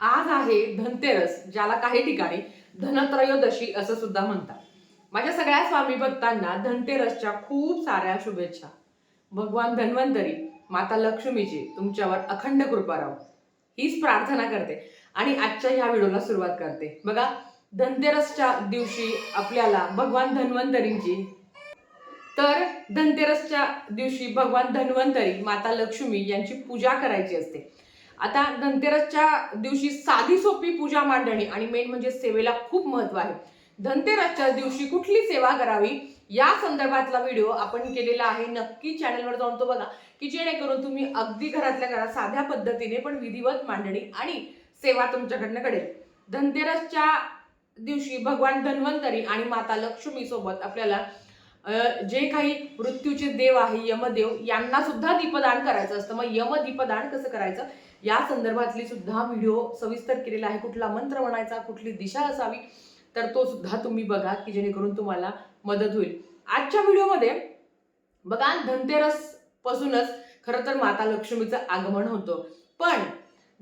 आज आहे धनतेरस ज्याला काही ठिकाणी धनत्रयोदशी असं सुद्धा म्हणतात. माझ्या सगळ्या स्वामी भक्तांना धनतेरसच्या खूप साऱ्या शुभेच्छा. भगवान धन्वंतरी माता लक्ष्मीची तुमच्यावर अखंड कृपा राहो. हीच प्रार्थना करते आणि आजच्या ह्या व्हिडिओला सुरुवात करते. बघा धनतेरसच्या दिवशी आपल्याला भगवान धन्वंतरींची तर धनतेरसच्या दिवशी भगवान धन्वंतरी माता लक्ष्मी यांची पूजा करायची असते. आता धनतेरसच्या दिवशी साधी सोपी पूजा मांडणी आणि मेन म्हणजे सेवेला खूप महत्त्व आहे. धनतेरसच्या दिवशी कुठली सेवा करावी? या संदर्भातला व्हिडिओ आपण केलेला आहे. नक्की चॅनलवर जाऊन तो बघा की जेणेकरून तुम्ही अगदी घरातल्या घरात साध्या पद्धतीने पण विधिवत मांडणी आणि सेवा तुमच्याकडनं घडेल. धनतेरसच्या दिवशी भगवान धन्वंतरी आणि माता लक्ष्मी सोबत आपल्याला जे काही मृत्यूचे देव आहे यमदेव यांना सुद्धा दीपदान करायचं असतं. मग यम दीपदान कसं करायचं? या संदर्भातली सुद्धा व्हिडिओ सविस्तर केलेला आहे. कुठला मंत्र म्हणायचा कुठली दिशा असावी तर तो सुद्धा तुम्ही बघा की जेणेकरून तुम्हाला मदत होईल. आजच्या व्हिडिओमध्ये बघा धनतेरस पासूनच खरं तर माता लक्ष्मीचं आगमन होतं. पण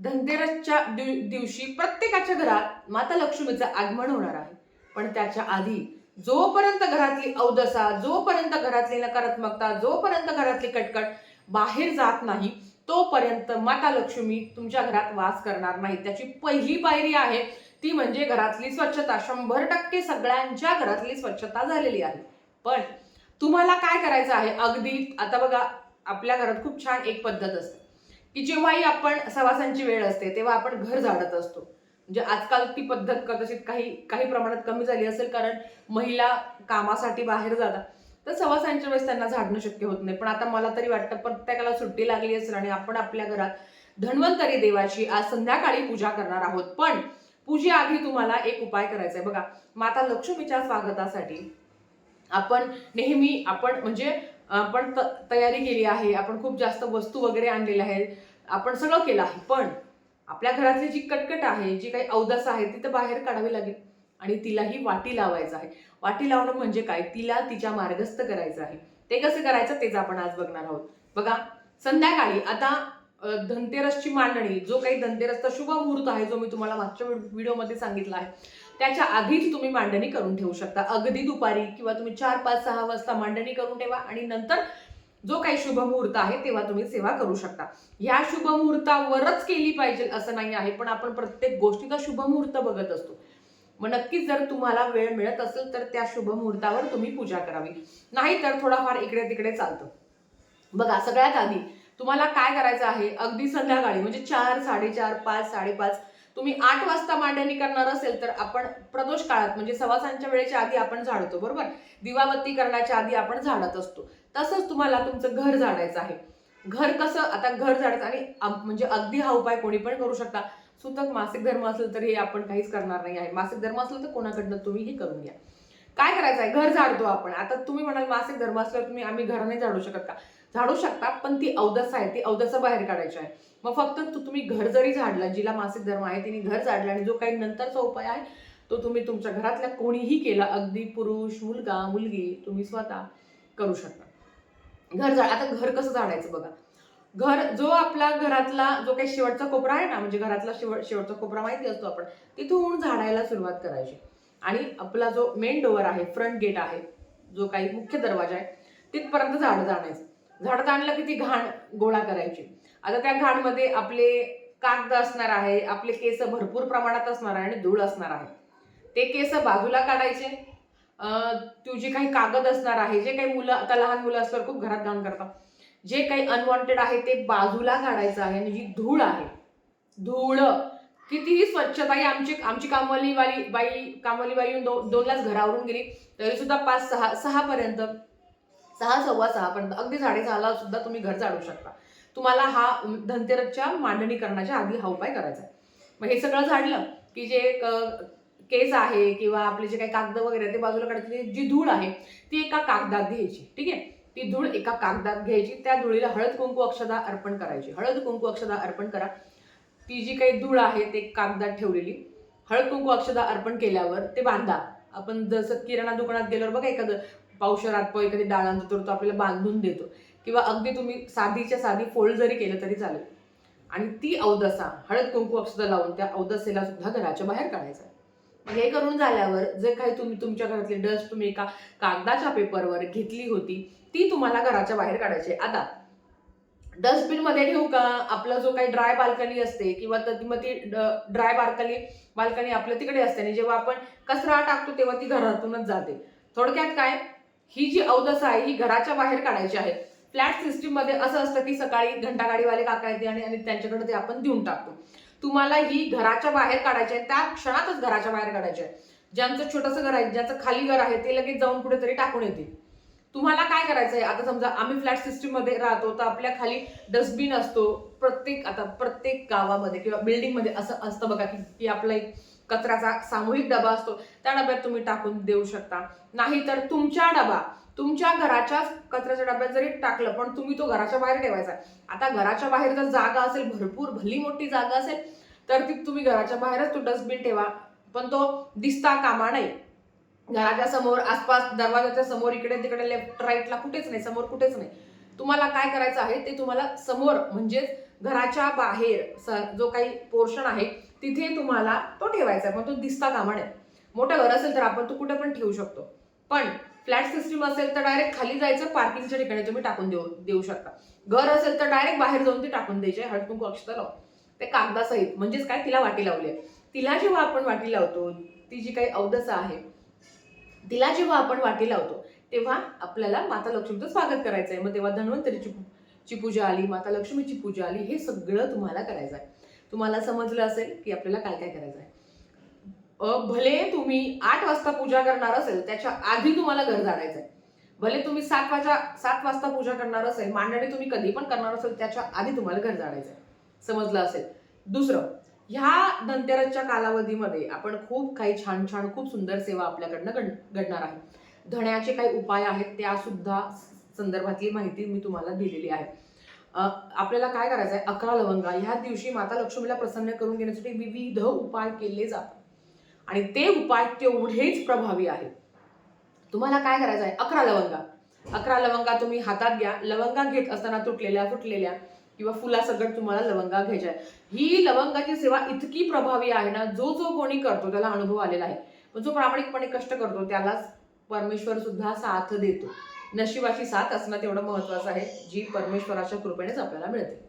धनतेरसच्या दिव- दिवशी प्रत्येकाच्या घरात माता लक्ष्मीचं आगमन होणार आहे. पण त्याच्या आधी जोपर्यंत घरातली अवदसा जोपर्यंत घरातली नकारात्मकता जोपर्यंत घरातली कटकट बाहेर जात नाही तोपर्यंत माता लक्ष्मी तुमच्या घरात वास करणार नाही. त्याची पहिली पायरी आहे ती म्हणजे घरातली स्वच्छता. शंभर टक्के सगळ्यांच्या घरातली स्वच्छता झालेली आहे. पण तुम्हाला काय करायचं आहे? अगदी आता बघा आपल्या घरात खूप छान एक पद्धत असते की जेव्हाही आपण सवासांची वेळ असते तेव्हा आपण घर झाडत असतो. म्हणजे आजकाल ती पद्धत कदाचित काही काही प्रमाणात कमी झाली असेल कारण महिला कामासाठी बाहेर जातात. तर सवासांच्या वेळेस त्यांना झाडणं शक्य होत नाही. पण आता मला तरी वाटतं प्रत्येकाला सुट्टी लागली असेल आणि आपण आपल्या घरात धन्वंतरी देवाची आज संध्याकाळी पूजा करणार आहोत. पण पूजेआधी तुम्हाला एक उपाय करायचा आहे. बघा माता लक्ष्मीच्या स्वागतासाठी आपण नेहमी आपण म्हणजे आपण तयारी केली आहे. आपण खूप जास्त वस्तू वगैरे आणलेल्या आहेत. आपण सगळं केलं आहे. पण आपल्या घरातली जी कटकट आहे जी काही अवदास आहे ती तर बाहेर काढावी लागेल. आणि तिलाही वाटी लावायचं आहे. वाटी लावणं म्हणजे काय? तिला तिच्या मार्गस्थ करायचं आहे. ते कसं करायचं? तेच आपण आज बघणार आहोत. बघा संध्याकाळी आता धनतेरसची मांडणी जो काही धनतेरसचा शुभ मुहूर्त आहे जो मी तुम्हाला मागच्या व्हिडिओमध्ये सांगितला आहे त्याच्या आधीच तुम्ही मांडणी करून ठेवू शकता. अगदी दुपारी किंवा तुम्ही चार पाच सहा वाजता मांडणी करून ठेवा आणि नंतर जो काही शुभ मुहूर्त आहे तेव्हा तुम्ही सेवा करू शकता. ह्या शुभ मुहूर्तावरच केली पाहिजे असं नाही आहे पण आपण प्रत्येक गोष्टीचा शुभ मुहूर्त बघत असतो. मग नक्कीच जर तुम्हाला वेळ मिळत असेल तर त्या शुभ मुहूर्तावर तुम्ही पूजा करावी. नाही तर थोडाफार इकडे तिकडे चालतं. बघा सगळ्यात आधी तुम्हाला काय करायचं आहे? अगदी संध्याकाळी म्हणजे चार साडेचार पाच साडेपाच तुम्ही आठ वाजता मांडणी करणार असेल तर आपण प्रदोष काळात म्हणजे सवासांच्या वेळेच्या आधी आपण झाडतो बरोबर? दिवाबत्ती करण्याच्या आधी आपण झाडत असतो. तसंच तुम्हाला तुमचं घर झाडायचं आहे. घर कसं? आता घर झाडायचं आणि म्हणजे अगदी हा उपाय कोणी पण करू शकता. सुतक मासिक धर्म असेल तर हे आपण काहीच करणार नाही आहे. मासिक धर्म असेल तर कोणाकडनं तुम्ही हे करून घ्या. काय करायचं आहे घर झाडतो आपण. आता तुम्ही म्हणाल मासिक धर्म असल्यावर तुम्ही आम्ही घर नाही झाडू शकत का? झाडू शकता पण ती अवदस आहे ती अवदसा बाहेर काढायची आहे. मग फक्त तुम्ही घर जरी झाडलं जिला मासिक धर्म आहे तिने घर झाडलं आणि जो काही नंतरचा उपाय आहे तो तुम्ही तुमच्या घरातल्या कोणीही केला अगदी पुरुष मुलगा मुलगी तुम्ही स्वतः करू शकता. घर झाड आता घर कसं झाडायचं बघा. घर जो आपला घरातला जो काही शेवटचा कोपरा आहे ना म्हणजे घरातला शेवट शेवटचा कोपरा माहिती असतो आपण तिथून झाडायला सुरुवात करायची. आणि आपला जो मेन डोअर आहे फ्रंट गेट आहे जो काही मुख्य दरवाजा आहे तिथपर्यंत झाड जाणायचं झाड आणलं की ती घाण गोळा करायची. आता त्या घाणमध्ये आपले कागद असणार आहे आपले केस भरपूर प्रमाणात असणार आहे आणि धूळ असणार आहे. ते केस बाजूला काढायचे. तुझी काही कागद असणार आहे जे काही मुलं आता लहान मुलं असल्यावर खूप घरात घाण करतात. जे काही अनवॉन्टेड आहे ते बाजूला काढायचं आहे आणि जी धूळ आहे धूळ कितीही स्वच्छता ही आमची आमची कामवाली वाली बाई कामवाली बाई येऊन दो, दोनलाच घरावरून गेली तरी सुद्धा पाच सहा सहापर्यंत सहा सव्वा सहापर्यंत अगदी साडेसहाला सुद्धा तुम्ही घर चालू शकता. तुम्हाला हा धनतेरसच्या मांडणी करण्याच्या आधी हा उपाय करायचा आहे. मग हे सगळं झाडलं की जे केस आहे किंवा आपले जे काही कागद वगैरे ते बाजूला काढायची जी धूळ आहे ती एका कागदात घ्यायची ठीक आहे? ती धूळ एका कागदात घ्यायची त्या धुळीला हळद कुंकू अक्षदा अर्पण करायची. हळद कुंकू अक्षदा अर्पण करा. ती जी काही धूळ आहे ते कागदात ठेवलेली. हळद कुंकू अक्षदा अर्पण केल्यावर ते बांधा. आपण जसं किराणा दुकानात गेल्यावर बघा एखादं पावशरात प एखादी डाळ आणतो तर तो आपल्याला बांधून देतो. किंवा अगदी तुम्ही साधीच्या साधी फोल्ड जरी केलं तरी चालेल. आणि ती अवदसा हळद कुंकू अक्षता लावून त्या अवदसेला सुद्धा घराच्या बाहेर काढायचा. आहे. मग हे करून झाल्यावर जे काही तुम्ही तुमच्या घरातली डस्ट तुम्ही एका कागदाच्या पेपरवर घेतली होती ती तुम्हाला घराच्या बाहेर काढायची आता डस्टबिनमध्ये ठेवू का? आपला जो काही ड्राय बाल्कनी असते किंवा ती मग ती ड्राय बाल्कनी बाल्कनी आपल्या तिकडे असते आणि जेव्हा आपण कचरा टाकतो तेव्हा ती घरातूनच जाते. थोडक्यात काय? ही जी अवदसा आहे ही घराच्या बाहेर काढायची आहे. फ्लॅट सिस्टीममध्ये असं असतं की सकाळी घंटागाडीवाले काका येते आणि त्यांच्याकडे ते आपण देऊन टाकतो. तुम्हाला ही घराच्या बाहेर काढायची आहे त्या क्षणातच घराच्या बाहेर काढायची आहे. ज्यांचं छोटंसं घर आहे ज्याचं खाली घर आहे ते लगेच जाऊन कुठेतरी टाकून येतील. तुम्हाला काय करायचं आहे आता समजा आम्ही फ्लॅट सिस्टीममध्ये राहतो तर आपल्या खाली डस्टबिन असतो. प्रत्येक आता प्रत्येक गावामध्ये किंवा बिल्डिंगमध्ये असं असतं बघा की की आपला एक कचऱ्याचा सामूहिक डबा असतो त्या डब्यात तुम्ही टाकून देऊ शकता. नाहीतर तुमच्या डबा तुमच्या घराच्याच कचऱ्याच्या डब्यात जरी टाकलं पण तुम्ही तो घराच्या बाहेर ठेवायचा. आता घराच्या बाहेर जर जागा असेल भरपूर भली मोठी जागा असेल तर ती तुम्ही घराच्या बाहेरच तो डस्टबिन ठेवा. पण तो दिसता कामा नाही. घराच्या समोर आसपास दरवाजाच्या समोर इकडे तिकडे लेफ्ट राईटला कुठेच नाही समोर कुठेच नाही. तुम्हाला काय करायचं आहे ते तुम्हाला समोर म्हणजेच घराच्या बाहेर स- जो काही पोर्शन आहे तिथे तुम्हाला तो ठेवायचा आहे. पण तो दिसता कामा नये. मोठं घर असेल तर आपण तो कुठे पण ठेवू शकतो. पण फ्लॅट सिस्टीम असेल तर डायरेक्ट खाली जायचं पार्किंगच्या ठिकाणी तुम्ही टाकून देऊ देऊ शकता. घर असेल तर डायरेक्ट बाहेर जाऊन ते टाकून द्यायचे. हळद कुंकू अक्षता लावून ते कागदासहित म्हणजेच काय? तिला वाटी लावली आहे. तिला जेव्हा आपण वाटी लावतो ती जी काही अवदसा आहे तिला जेव्हा आपण वाटी लावतो तेव्हा आपल्याला माता लक्ष्मीचं स्वागत करायचं आहे मग तेव्हा धन्वंतरीची ची पूजा आली माता लक्ष्मीची पूजा आली हे सगळं तुम्हाला करायचं आहे तुम्हाला समजलं असेल की आपल्याला काय काय करायचं आहे. भले तुम्ही आठ वाजता पूजा करणार असेल त्याच्या आधी तुम्हाला घर झाडायचं आहे. भले तुम्ही सात वाजा सात वाजता पूजा करणार असेल मांडणी तुम्ही कधी पण करणार असेल त्याच्या आधी तुम्हाला घर झाडायचं आहे. समजलं असेल. दुसरं ह्या धनतेरसच्या कालावधीमध्ये आपण खूप काही छान छान खूप सुंदर सेवा आपल्याकडनं घड- घडणार आहे. धण्याचे काही उपाय आहेत त्या सुद्धा संदर्भातली माहिती मी तुम्हाला दिलेली आहे. आपल्याला काय करायचं आहे अकरा लवंगा. ह्या दिवशी माता लक्ष्मीला प्रसन्न करून घेण्यासाठी विविध उपाय केले जातात. आणि ते उपाय तेवढेच प्रभावी आहेत. तुम्हाला काय करायचं आहे अकरा लवंगा. अकरा लवंगा तुम्ही हातात घ्या. लवंगा घेत असताना तुटलेल्या फुटलेल्या किंवा फुलासकट तुम्हाला लवंगा घ्यायच्या आहे ही लवंगाची सेवा इतकी प्रभावी आहे ना जो जो कोणी करतो त्याला अनुभव आलेला आहे. जो प्रामाणिकपणे कष्ट करतो त्यालाच परमेश्वर सुद्धा साथ देतो. नशिबाची साथ असणं तेवढं महत्त्वाचं आहे जी परमेश्वराच्या कृपेनेच आपल्याला मिळते.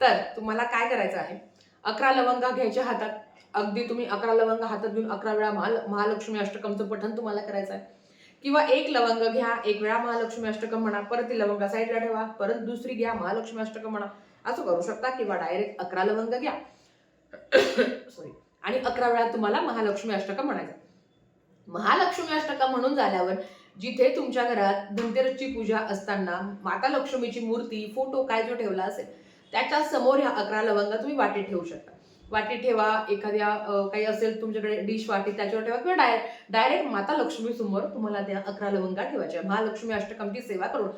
तर तुम्हाला काय करायचं आहे? अकरा लवंगा घ्यायच्या हातात. अगदी तुम्ही अकरा लवंग हातात घेऊन अकरा वेळा महाल महालक्ष्मी अष्टकमचं पठण तुम्हाला करायचं आहे. किंवा एक लवंग घ्या एक वेळा महालक्ष्मी अष्टकम म्हणा परत ती लवंगा साईडला ठेवा परत दुसरी घ्या महालक्ष्मी अष्टकम म्हणा. असं करू शकता किंवा डायरेक्ट अकरा लवंग घ्या. सॉरी आणि अकरा वेळा तुम्हाला महालक्ष्मी अष्टकम म्हणायचं महालक्ष्मी अष्टकम म्हणून झाल्यावर जिथे तुमच्या घरात धनतेरसची पूजा असताना माता लक्ष्मीची मूर्ती फोटो काय जो ठेवला असेल त्याच्यासमोर ह्या अकरा लवंगा तुम्ही वाटीत ठेवू शकता. वाटी ठेवा एखाद्या काही असेल तुमच्याकडे डिश वाटी त्याच्यावर ठेवा किंवा डायरेक्ट डायरेक्ट माता लक्ष्मी समोर तुम्हाला त्या अकरा लवंगा ठेवायच्या. महालक्ष्मी अष्टकमची सेवा करून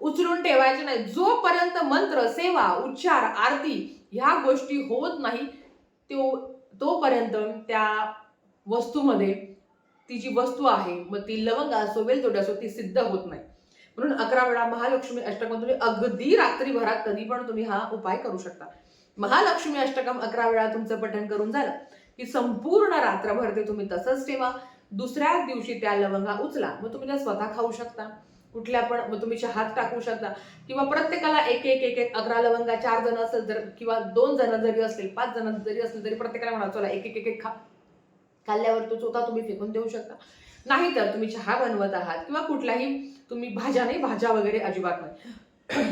उचलून ठेवायचे नाही. जोपर्यंत मंत्र सेवा उच्चार आरती ह्या गोष्टी होत नाही तो तोपर्यंत त्या वस्तूमध्ये ती जी वस्तू आहे मग ती लवंग असो वेलदोड असो ती सिद्ध होत नाही. म्हणून अकरा वेळा महालक्ष्मी अष्टकम तुम्ही अगदी रात्रीभरात कधी पण तुम्ही हा उपाय करू शकता. महालक्ष्मी अष्टकम अकरा वेळा तुमचं पठण करून झालं की संपूर्ण रात्रभर ते तुम्ही तसंच ठेवा. दुसऱ्या दिवशी त्या लवंगा उचला मग तुम्ही त्या स्वतः खाऊ शकता. कुठल्या पण मग तुम्ही चहात टाकू शकता. किंवा प्रत्येकाला एक एक एक एक अकरा लवंगा चार जण असेल तर किंवा दोन जण जरी असतील पाच जण जरी असतील तरी प्रत्येकाला म्हणा चला एक एक एक खा. खाल्ल्यावर तो चोथा तुम्ही फेकून देऊ शकता. नाहीतर तुम्ही चहा बनवत आहात किंवा कुठल्याही तुम्ही भाज्या नाही भाज्या वगैरे अजिबात नाही.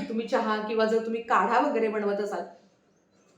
तुम्ही चहा किंवा जर तुम्ही काढा वगैरे बनवत असाल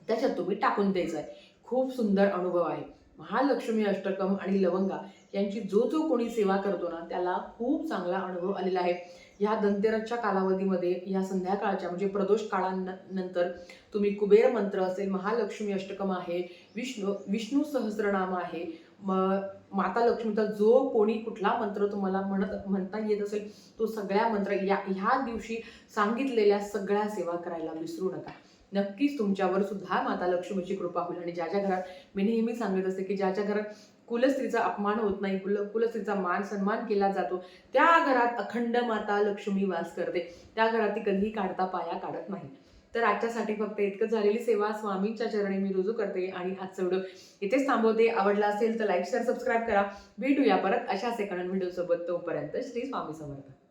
त्याच्यात तुम्ही टाकून द्यायचं आहे. खूप सुंदर अनुभव आहे. महालक्ष्मी अष्टकम आणि लवंगा यांची जो जो कोणी सेवा करतो ना त्याला खूप चांगला अनुभव आलेला आहे. ह्या धनतेरसच्या कालावधीमध्ये या संध्याकाळच्या म्हणजे प्रदोष काळानंतर तुम्ही कुबेर मंत्र असेल महालक्ष्मी अष्टकम आहे विष्णू विष्णू सहस्रनाम आहे म- माता लक्ष्मीचा जो कोणी कुठला मंत्र तुम्हाला म्हणत म्हणता येत असेल तो सगळ्या मंत्र या ह्या दिवशी सांगितलेल्या सगळ्या सेवा करायला विसरू नका. नक्कीच तुमच्यावर सुद्धा माता लक्ष्मीची कृपा होईल. आणि ज्या ज्या घरात मी नेहमी सांगत असते की ज्या ज्या घरात कुलस्त्रीचा अपमान होत नाही कुल कुलस्त्रीचा मान सन्मान केला जातो. त्या घरात अखंड माता लक्ष्मी वास करते. त्या घरात ती कधीही काढता पाया काढत नाही. तर आजच्यासाठी फक्त इतकं झालेली सेवा स्वामींच्या चरणी मी रुजू करते आणि आजचा व्हिडिओ इथेच थांबवते. आवडला असेल तर लाईक शेअर सबस्क्राईब करा. भेटूया परत अशाच एका व्हिडिओसोबत तोपर्यंत श्री स्वामी समर्थ.